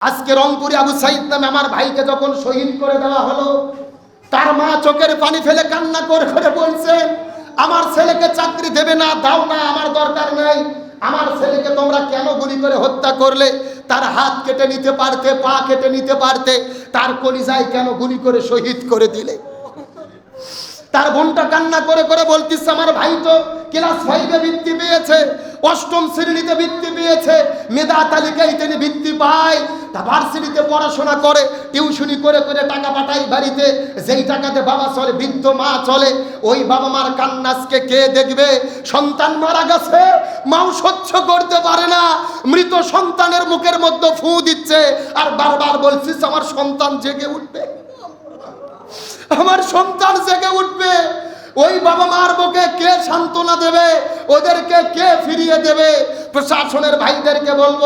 আজকে রংপুরে আবু সাইদ নামে আমার ভাইকে যখন শহীদ করে দেওয়া হলো, তার মা চোখের পানি ফেলে কান্না করে করে বলছে, আমার ছেলেকে চাকরি দেবে না, দাও না, আমার দরকার নেই। আমার ছেলেকে তোমরা কেন গুলি করে হত্যা করলে? তার হাত কেটে নিতে পারতে, পা কেটে নিতে পারতে, তার কলিজায় কেন গুলি করে শহীদ করে দিলে? তার বোনটা কান্না করে করে বলতিস আমার ভাই তো ক্লাস ফাইভে বৃত্তি পেয়েছে, অষ্টম শ্রেণীতে বৃত্তি পেয়েছে, মেধা তালিকায় তিনি বৃত্তি পায়, তা ভার্সিটিতে পড়াশোনা করে, টিউশনি করে করে টাকা পাঠাই বাড়িতে, যেই টাকাতে বাবা চলে, বৃদ্ধ মা চলে, ওই বাবা মার কান্নাসকে কে দেখবে? সন্তান মারা গেছে, মাও সহ্য করতে পারে না, মৃত সন্তানের মুখের মধ্যে ফু দিচ্ছে, আর বারবার বলছিস, আমার সন্তান জেগে উঠবে। আমার সন্তান জেগে উঠবে। ওই বাবা মার বুকে কে সান্ত্বনা দেবে? ওদেরকে কে ফিরিয়ে দেবে? প্রশাসনের ভাইদেরকে বলব,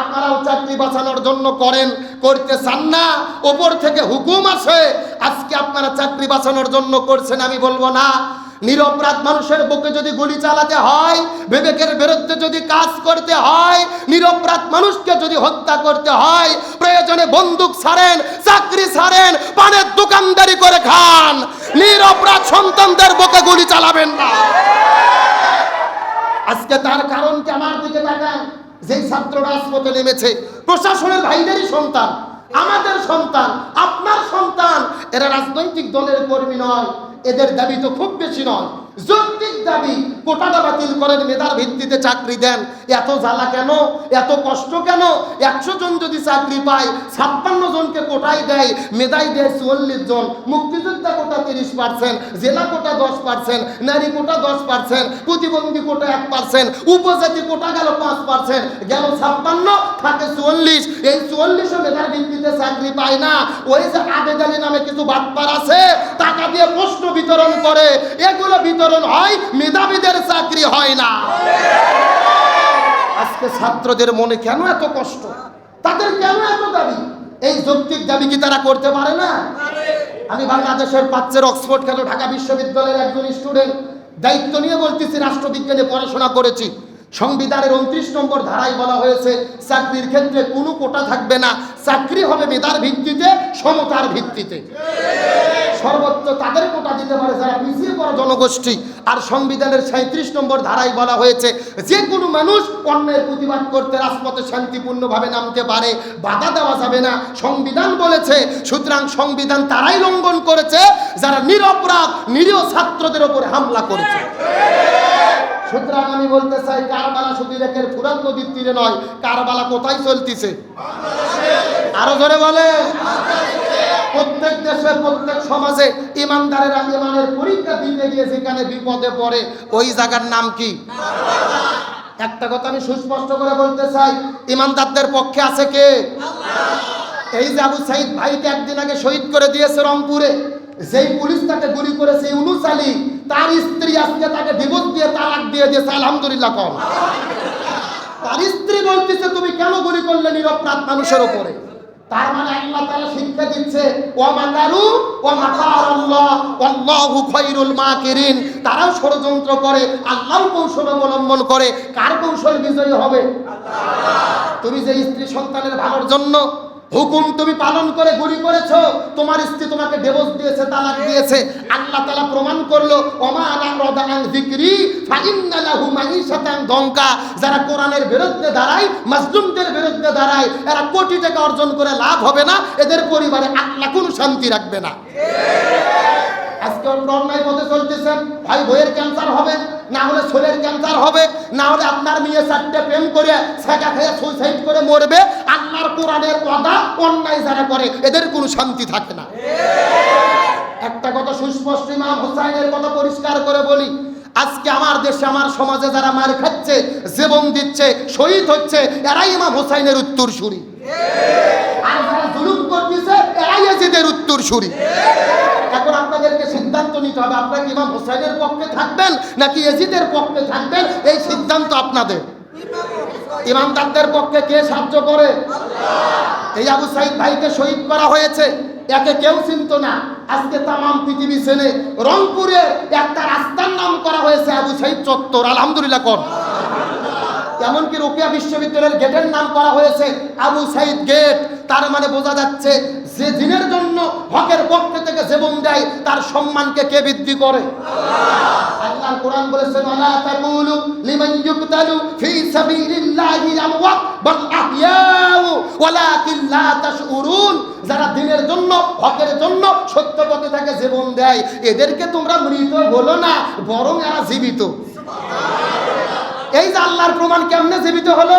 আপনারাও চাকরি বাঁচানোর জন্য করেন, করতে চান না, ওপর থেকে হুকুম আছে, আজকে আপনারা চাকরি বাঁচানোর জন্য করছেন, আমি বলব না। নিরপরাধ মানুষের বুকে যদি গুলি চালাতে হয়, বিবেকের বিরুদ্ধে যদি কাজ করতে হয় নিরপরাধ মানুষকে যদি হত্যা করতে হয়, প্রয়োজনে বন্দুক ছাড়েন, চাকরি ছাড়েন, পানের দোকানদারি করে খান নিরপরাধ সন্তানদের বুকে গুলি চালাবেন না। আজকে তার কারণ কি আমার দিকে তাকান, যেই ছাত্র রাজপথে নেমেছে, প্রশাসনের ভাইদেরই সন্তান, আমাদের সন্তান, আপনার সন্তান, এরা রাজনৈতিক দলের কর্মী নয়। এদের দাবি তো খুব বেশি নয়। যৌক্তিক দাবি কোটাটা বাতিল করেন, মেধার ভিত্তিতে চাকরি দেন। এত জ্বালা কেন? এত কষ্ট কেন? একশো জন যদি চাকরি পায়, ছাপ্পান্ন জনকে কোটাই দেয় মেধাই দেয় চুয়াল্লিশ জন। মুক্তিযোদ্ধা কোটা তিরিশ পার্সেন্ট, জেলা কোটা দশ পার্সেন্ট, নারী কোটা দশ পার্সেন্ট, প্রতিবন্ধী কোটা এক পার্সেন্ট, উপজাতি কোটা গেল পাঁচ পার্সেন্ট, গেল ছাপ্পান্ন থাকে চুয়াল্লিশ, এই চুয়াল্লিশও মেধার ভিত্তিতে চাকরি পায় না। ওই যে আবেদালি নামে কিছু বাটপার আছে, টাকা দিয়ে প্রশ্ন বিতরণ করে। এগুলো বিতরণ হয়, মেধাবীদের চাকরি হয় না। আজকে ছাত্রদের মনে কেন এত কষ্ট? তাদের কেন এত দাবি? এই যৌক্তিক দাবি কি তারা করতে পারে না? আমি বাংলাদেশের পাচ্ছের অক্সফোর্ড কেন ঢাকা বিশ্ববিদ্যালয়ের একজন স্টুডেন্ট দায়িত্ব নিয়ে বলতেছি, রাষ্ট্রবিজ্ঞানে পড়াশোনা করেছি। সংবিধানের উনত্রিশ নম্বর ধারায় বলা হয়েছে, চাকরির ক্ষেত্রে কোনো কোটা থাকবে না। চাকরি হবে মেধার ভিত্তিতে, সমতার ভিত্তিতে। সর্বোচ্চ তাদের কোটা দিতে পারে যারা পিছিয়ে পড়া জনগোষ্ঠী। আর সংবিধানের সাঁত্রিশ নম্বর ধারায় বলা হয়েছে, যে কোনো মানুষ অন্যের প্রতিবাদ করতে রাজপথে শান্তিপূর্ণভাবে নামতে পারে, বাধা দেওয়া যাবে না। সংবিধান বলেছে, সুতরাং সংবিধান তারাই লঙ্ঘন করেছে, যারা নিরপরাধ, নিরীহ ছাত্রদের ওপরে হামলা করেছে। সুতরাং আমি বলতে চাই, কারবালা শুধু রেখের ফুরাত নদীর তীরে নয়, কারবালা কোথায় চলতিছে? আরও ধরে বলে। প্রত্যেক দেশে, প্রত্যেক সমাজে ইমানদারেরা ইমানের পরীক্ষা দিতে গিয়ে যেখানে বিপদে পড়ে, ওই জায়গার নাম কি? একটা কথা আমি সুস্পষ্ট করে বলতে চাই, ইমানদারদের পক্ষে আছে কে? এই যে আবু সাইদ ভাইকে একদিন আগে শহীদ করে দিয়েছে রংপুরে, যেই পুলিশ তাকে গুলি করেছে ইউনুস আলী, তার স্ত্রী আজকে তাকে ডিভোর্স দিয়ে তালাক দিয়ে দিয়েছে, আলহামদুলিল্লাহ কম। তার স্ত্রী বলতেছে, তুমি কেন গুলি করলে নিরপরাধ মানুষের উপরে? তার মানে আল্লাহ শিক্ষা দিচ্ছে আল্লাহ আল্লাহু তারাও ষড়যন্ত্র করে আল্লাহও কৌশল অবলম্বন করে। কার কৌশল বিজয়ী হবে? তুমি যে স্ত্রী সন্তানের ভালোর জন্য হুকুম তুমি পালন করে গুলি করেছ। তোমার স্ত্রী তোমাকে ডিভোর্স দিয়েছে, তালাক দিয়েছে। আল্লাহ তালা প্রমাণ করল দঙ্কা যারা কোরআনের বিরুদ্ধে দাঁড়ায় মাজলুমদের বিরুদ্ধে দাঁড়ায়, এরা কোটি টাকা অর্জন করে লাভ হবে না। এদের পরিবারে আল্লাহ কোনো শান্তি রাখবে না। আজকে অন্য অন্যায় পথে চলতেছেন ভাই, বইয়ের ক্যান্সার হবে, না হলে ছোলের ক্যান্সার হবে, না হলে আপনার মেয়ে চারটে প্রেম করে ছেঁকা খেয়ে সুইসাইড করে মরবে, আল্লাহর কোরআনের কথা অন্যায় যারা করে, এদের কোনো শান্তি থাকে না। একটা কথা সুস্পষ্ট, ইমাম হুসাইনের কথা পরিষ্কার করে বলি, আজকে আমার দেশে, আমার সমাজে যারা মার খাচ্ছে, জীবন দিচ্ছে, শহীদ হচ্ছে, এরাই ইমাম হুসাইনের উত্তর সুরি আর যারা জুলুম করতেছে, এরাই এজিদের উত্তর সুরি সিদ্ধান্ত নিতে হবে। আপনারা ইমাম হোসাইনের পক্ষে থাকবেন নাকি এজিদের পক্ষে থাকবেন? এই সিদ্ধান্ত আপনাদের। ইমানদারদের পক্ষে কে সাহায্য করে? এই আবু সাইদ ভাইকে শহীদ করা হয়েছে। একে কেউ চিনত না। আজকে তামাম পৃথিবী ছেলে রংপুরে একটা রাস্তার নাম করা হয়েছে আবু সাইদ চত্বর। আলহামদুলিল্লাহ কোন এমনকি রোকেয়া বিশ্ববিদ্যালয়ের গেটের নাম করা হয়েছে আবু সাইদ গেট। তার মানে বোঝা যাচ্ছে যে দিনের জন্য হকের পক্ষে থেকে জীবন দেয়, তার সম্মানকে কে বৃদ্ধি করে? আল্লাহ কোরআন বলেছেন ওয়ালা তাকুলু লিমান ইউকতালু ফি সাবিলিল্লাহি আমওয়াত বাল আহইয়াউ ওয়ালাকিন লা তাশউরুন। যারা দিনের জন্য, হকের জন্য সত্য পথে থেকে জীবন দেয়, এদেরকে তোমরা মৃত বলো না, বরং এরা জীবিত। এই যে আল্লাহর প্রমাণ কেমনে জীবিত হলো?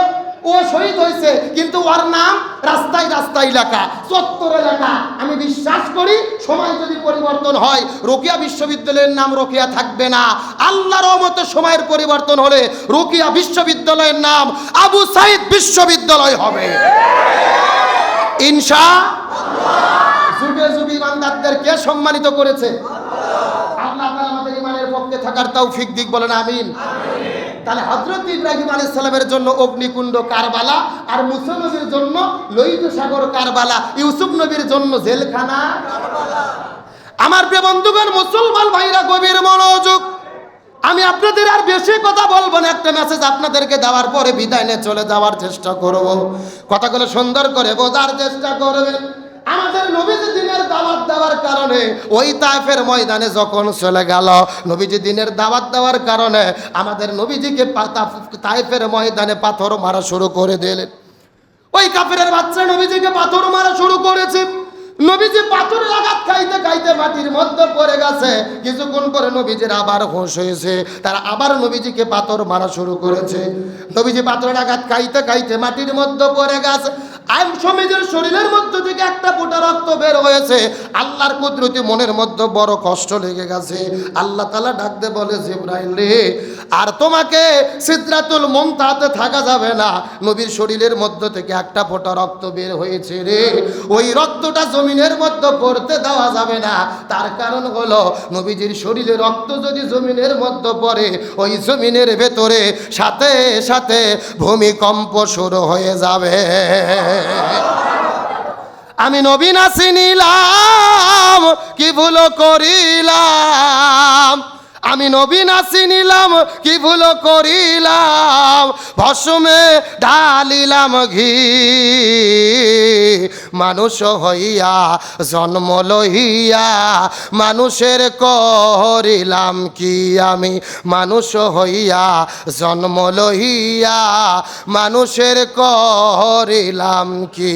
ও শহীদ হয়েছে, কিন্তু ওর নাম রাস্তায় রাস্তায় লেখা, চত্বরে লেখা। আমি বিশ্বাস করি সময় যদি পরিবর্তন হয়, রোকিয়া বিশ্ববিদ্যালয়ের নাম রোকিয়া থাকবে না। আল্লাহর মতো সময়ের পরিবর্তন হলে রোকিয়া বিশ্ববিদ্যালয়ের নাম আবু সাইদ বিশ্ববিদ্যালয় হবে। ইনশা যুগে যুগে ইমানদারদেরকে সম্মানিত করেছে। আল্লাহ আমাদের ইমানের পক্ষে থাকার তৌফিক দিক বলেন, আমিন। তাহলে হজরত ইব্রাহিম আলাইহিস সালামের জন্য অগ্নিকুণ্ড কারবালা আর মুসা নবীর জন্য লোহিত সাগর কারবালা, ইউসুফ নবীর জন্য জেলখানা আমার প্রিয় বন্ধুগণ, মুসলমান ভাইরা, গভীর মনোযোগ। আমি আপনাদের আর বেশি কথা বলব না, একটা মেসেজ আপনাদেরকে দেওয়ার পরে বিদায় নিয়ে চলে যাওয়ার চেষ্টা করব। কথাগুলো সুন্দর করে বোঝার চেষ্টা করবেন। আমাদের নবীজি দিনের দাওয়াত দেওয়ার কারণে ওই তাইফের ময়দানে যখন চলে গেল, নবীজি দিনের দাওয়াত দেওয়ার কারণে আমাদের নবীজিকে তাইফের ময়দানে পাথর মারা শুরু করে দিলেন। ওই কাপের বাচ্চা নবীজিকে পাথর মারা শুরু করেছে। নবীজি পাথর খাইতে মাটির মধ্যে পড়ে গেছে। কিছুক্ষণ পরে নবীজির আবার হোশ হয়েছে। তারা আবার নবীজিকে পাথর মারা শুরু করেছে। নবীজি পাথরের আঘাত খাইতে খাইতে মাটির মধ্যে পড়ে গেছে। আইন সমিতির শরীরের মধ্যে থেকে একটা ফোঁটা রক্ত বের হয়েছে। আল্লাহর কুদরতি মনের মধ্যে বড় কষ্ট লেগে গেছে। আল্লাহ তালা ডাকতে বলে, জিব্রাইল রে, আর তোমাকে সিদ্রাতুল মমতাতে থাকা যাবে না। নবীর শরীরের মধ্য থেকে একটা ফোঁটা রক্ত বের হয়েছে রে। ওই রক্তটা জমিনের মধ্যে পড়তে দেওয়া যাবে না। তার কারণ হলো নবীজির শরীরে রক্ত যদি জমিনের মধ্যে পড়ে, ওই জমিনের ভেতরে সাথে সাথে ভূমিকম্প শুরু হয়ে যাবে। আমি নবীন আসিনিলাম কি ভুল করিলাম? আমি নবীন আসিনিলাম কি ভুল করিলাম? ভসমে ঢালিলাম ঘি। মানুষ হইয়া, জন্ম লইয়া, মানুষের করিলাম কি আমি? মানুষ হইয়া, জন্ম লইয়া, মানুষের করিলাম কি?